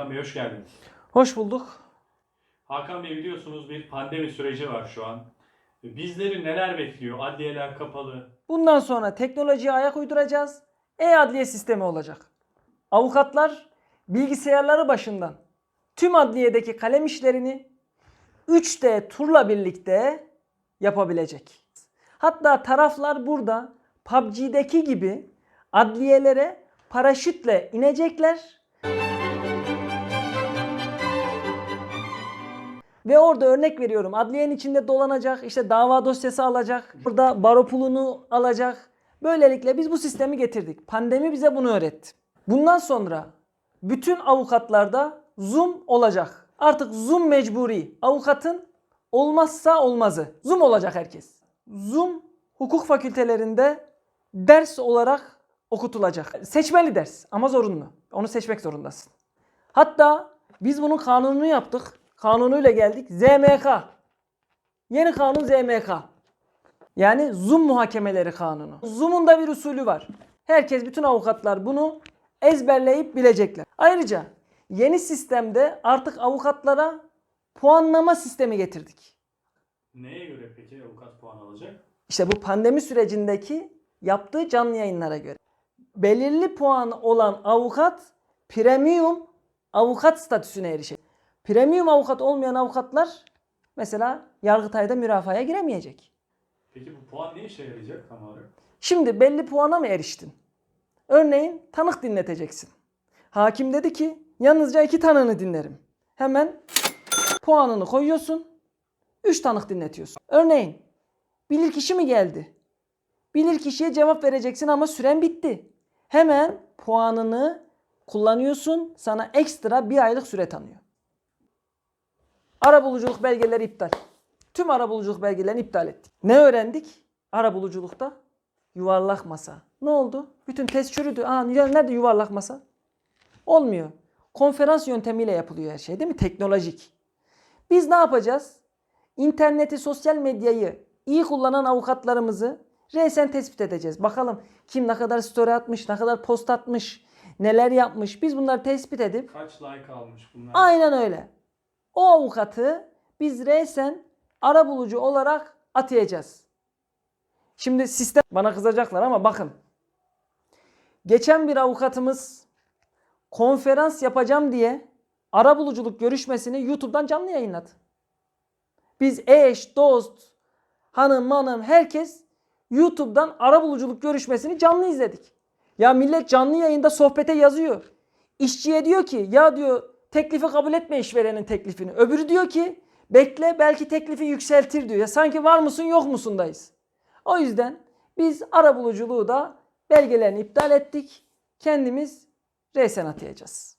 Hakan Bey hoş geldiniz. Hoş bulduk. Hakan Bey biliyorsunuz bir pandemi süreci var şu an. Bizleri neler bekliyor? Adliyeler kapalı. Bundan sonra teknolojiye ayak uyduracağız. E-adliye sistemi olacak. Avukatlar bilgisayarları başından tüm adliyedeki kalem işlerini 3D turla birlikte yapabilecek. Hatta taraflar burada PUBG'deki gibi adliyelere paraşütle inecekler. Ve orada örnek veriyorum adliyenin içinde dolanacak, işte dava dosyası alacak, burada baro pulunu alacak. Böylelikle biz bu sistemi getirdik. Pandemi bize bunu öğretti. Bundan sonra bütün avukatlarda Zoom olacak. Artık Zoom mecburi. Avukatın olmazsa olmazı. Zoom olacak herkes. Zoom hukuk fakültelerinde ders olarak okutulacak. Seçmeli ders ama zorunlu. Onu seçmek zorundasın. Hatta biz bunun kanununu yaptık. Kanunuyla geldik. ZMK. Yeni kanun ZMK. Yani Zoom muhakemeleri kanunu. Zoom'un da bir usulü var. Herkes, bütün avukatlar bunu ezberleyip bilecekler. Ayrıca yeni sistemde artık avukatlara puanlama sistemi getirdik. Neye göre peki avukat puan alacak? İşte bu pandemi sürecindeki yaptığı canlı yayınlara göre. Belirli puan olan avukat premium avukat statüsüne erişecek. Premium avukat olmayan avukatlar mesela Yargıtay'da mürafaya giremeyecek. Peki bu puan ne işe yarayacak tam olarak? Şimdi belli puana mı eriştin? Örneğin tanık dinleteceksin. Hakim dedi ki yalnızca iki tanığını dinlerim. Hemen puanını koyuyorsun. Üç tanık dinletiyorsun. Örneğin bilirkişi mi geldi? Bilirkişiye cevap vereceksin ama süren bitti. Hemen puanını kullanıyorsun. Sana ekstra bir aylık süre tanıyor. Arabuluculuk belgeleri iptal. Tüm arabuluculuk belgelerini iptal ettik. Ne öğrendik? Arabuluculukta yuvarlak masa. Ne oldu? Bütün test çürüdü. Aa nerede yuvarlak masa? Olmuyor. Konferans yöntemiyle yapılıyor her şey değil mi? Teknolojik. Biz ne yapacağız? İnterneti, sosyal medyayı iyi kullanan avukatlarımızı resen tespit edeceğiz. Bakalım kim ne kadar story atmış, ne kadar post atmış, neler yapmış. Biz bunları tespit edip Kaç like almış bunlar? Aynen öyle. O avukatı biz resen arabulucu olarak atayacağız. Şimdi sistem bana kızacaklar ama bakın. Geçen bir avukatımız konferans yapacağım diye arabuluculuk görüşmesini YouTube'dan canlı yayınladı. Biz eş, dost, hanım, manım herkes YouTube'dan arabuluculuk görüşmesini canlı izledik. Ya millet canlı yayında sohbete yazıyor. İşçiye diyor ki ya diyor teklifi kabul etme işverenin teklifini. Öbürü diyor ki bekle belki teklifi yükseltir diyor. Ya sanki var mısın yok musundayız. O yüzden biz arabuluculuğu da belgelerini iptal ettik. Kendimiz resen atayacağız.